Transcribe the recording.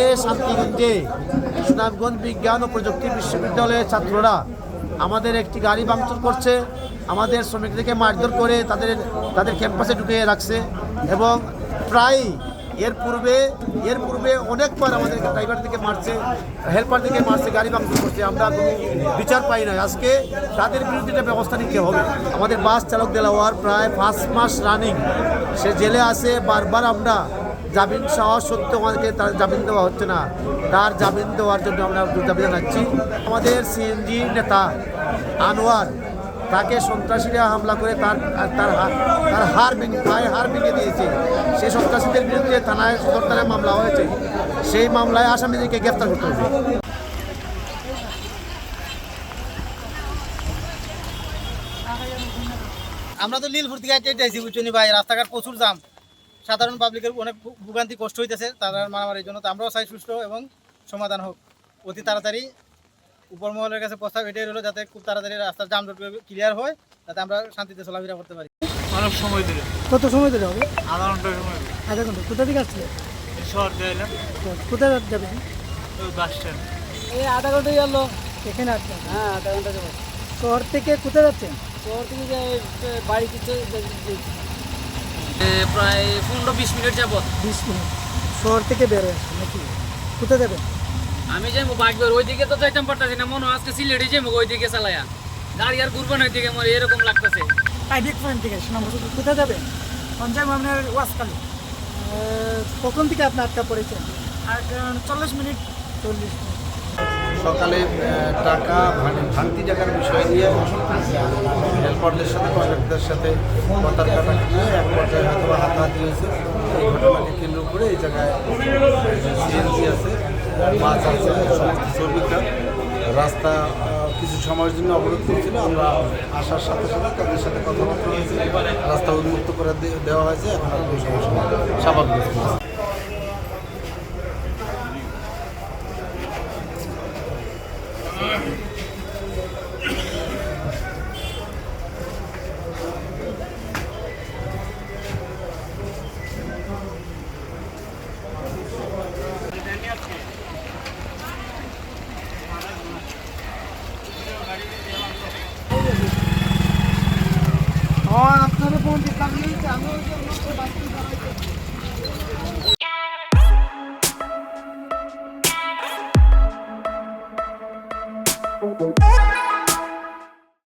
এ শান্তিগঞ্জে সুনামগঞ্জ বিজ্ঞান ও প্রযুক্তি বিশ্ববিদ্যালয়ের ছাত্ররা আমাদের একটি গাড়ি ভাঙচুর করছে, আমাদের শ্রমিকদেরকে মারধর করে তাদের তাদের ক্যাম্পাসে ঢুকিয়ে রাখছে এবং প্রায় এর পূর্বে এর পূর্বে অনেকবার আমাদের ড্রাইভার দিকে মারছে হেল্পার দিকে মারছে, গাড়ি ভাঙচুর করছে। আমরা কোনো বিচার পাই না আজকে তাদের বিরুদ্ধে একটা ব্যবস্থা নিতে হবে। আমাদের বাস চালক দেলাওয়ার প্রায় পাঁচ মাস রানিং সে জেলে আসে বারবার আমরা জামিন চাওয়া সত্ত্বেও আমাদেরকে তার জামিন দেওয়া হচ্ছে না। তার জামিন দেওয়ার জন্য আমরা দাবি জানাচ্ছি। আমাদের সিএনজি নেতা আনোয়ার, তাকে সন্ত্রাসীরা হামলা করে তার তার তার হার ভেঙে, পায়ে হার ভেঙে দিয়েছে। সেই সন্ত্রাসীদের বিরুদ্ধে থানায়, সদর থানায় মামলা হয়েছে। সেই মামলায় আসামিদেরকে গ্রেফতার করতে হবে। আমরা তো নীলপুর থেকে আইতে চাইছি বুঝছি ভাই, রাস্তাঘাট প্রচুর জাম। সাধারণ পাবলিকের অনেক ভোগান্তি কষ্ট হইতেছে তারা মারামারির জন্য। তো আমরাও চাই সুষ্ঠু এবং সমাধান হোক। অতি তাড়াতাড়ি উপর মহলের কাছে প্রস্তাব এটাই রইল যাতে খুব তাড়াতাড়ি রাস্তার জাম ক্লিয়ার হয় যাতে আমরা শান্তিতে চলাফেরা করতে পারি। অনেক সময় দিলে কত সময় ধরে হবে? আধা ঘণ্টা সময় আধা ঘণ্টা। কোথা থেকে আসছে? শহর দিলাম কোথায় যাবেন? বাস স্ট্যান্ড এই আধা ঘণ্টা গেল এখানে আসছেন হ্যাঁ আধা ঘণ্টা যাব। শহর থেকে কোথায় যাচ্ছেন? শহর থেকে বাড়ি কিছু প্রায় পনেরো বিশ মিনিট যাবত বিশ মিনিট। শহর থেকে বেরোয় নাকি? কোথায় যাবেন? আমি যাইবো বাইকবার ওইদিকে তো যাইতাম পারতাছি না মনে আজকে সিলেটে যাইবো ওইদিকে চালায়া। গাড়ি আর ঘুরবো ওইদিকে আমার এরকম লাগতেছে। আইডিক পয়েন্ট থেকে সুনাম কোথায় যাবেন? পঞ্চায়েত আপনার ওয়াসকালি কখন থেকে আপনি আটকা পড়েছেন? আর চল্লিশ মিনিট। চল্লিশ মিনিট। সকালে টাকা ভাঙ- ভাঙতি টাকার বিষয় নিয়ে হেল্পারদের সাথে কন্ট্রাক্টরদের সাথে কথার হয়ে এক পর্যায়ে হয়তো হাতাহাতি হয়েছে। এই ঘটনাকে কেন্দ্র করে এই জায়গায় আছে, বাস আছে, সমস্ত শ্রমিকরা রাস্তা কিছু সময়ের জন্য অবরোধ করছিল। আমরা আসার সাথে সাথে তাদের সাথে কথাবার্তা হয়েছে। রাস্তা উন্মুক্ত করে দেওয়া হয়েছে। এখন আর কোনো সমস্যা স্বাভাবিক আপনারা ফোন দিতে আমি আমি